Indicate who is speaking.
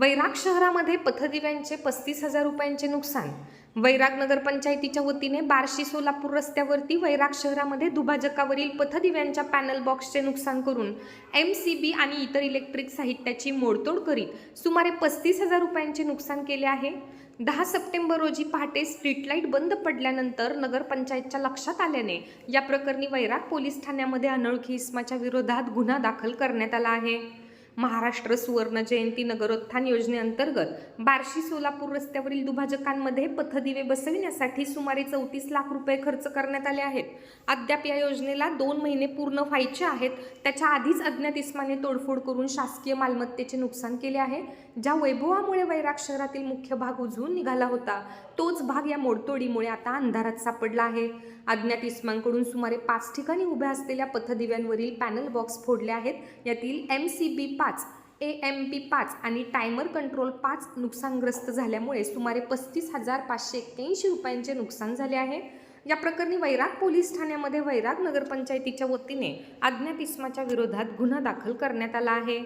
Speaker 1: वैराग शहरामध्ये पथदिव्यांचे पस्तीस हजार रुपयांचे नुकसान. वैराग नगरपंचायतीच्या वतीने बार्शी सोलापूर रस्त्यावरती वैराग शहरामध्ये दुभाजकावरील पथदिव्यांच्या पॅनल बॉक्सचे नुकसान करून एम सी बी आणि इतर इलेक्ट्रिक साहित्याची मोडतोड करीत सुमारे पस्तीस हजार रुपयांचे नुकसान केले आहे. दहा सप्टेंबर रोजी पहाटे स्ट्रीट लाइट बंद पडल्यानंतर नगरपंचायतच्या लक्षात आल्याने या प्रकरणी वैराग पोलीस ठाण्यामध्ये अनोळखी इस्माच्या विरोधात गुन्हा दाखल करण्यात आला आहे. महाराष्ट्र सुवर्ण जयंती नगरोत्थान योजनेअंतर्गत बार्शी सोलापूर रस्त्यावरील दुभाजकांमध्ये पथदिवे बसविण्यासाठी सुमारे चौतीस लाख रुपये खर्च करण्यात आले आहेत. अद्याप या योजनेला दोन महिने पूर्ण व्हायचे आहेत. त्याच्या आधीच अज्ञात इस्माने तोडफोड करून शासकीय मालमत्तेचे नुकसान केले आहे. ज्या वैभवामुळे वैराग शहरातील मुख्य भाग उजळून निघाला होता तोच भाग या मोडतोडीमुळे आता अंधारात सापडला आहे. अज्ञात इस्मांकडून सुमारे पाच ठिकाणी उभ्या असलेल्या पथदिव्यांवरील पॅनल बॉक्स फोडले आहेत. यातील एम सी बी पाच ए एम पी पाच आणि टायमर कंट्रोल पाच नुकसानग्रस्त झाल्यामुळे सुमारे पस्तीस हजार पाचशे एक्क्याऐंशी रुपयांचे नुकसान झाले आहे. या प्रकरणी वैराग पोलीस ठाण्यामध्ये वैराग नगरपंचायतीच्या वतीने अज्ञात इस्माच्या विरोधात गुन्हा दाखल करण्यात आला आहे.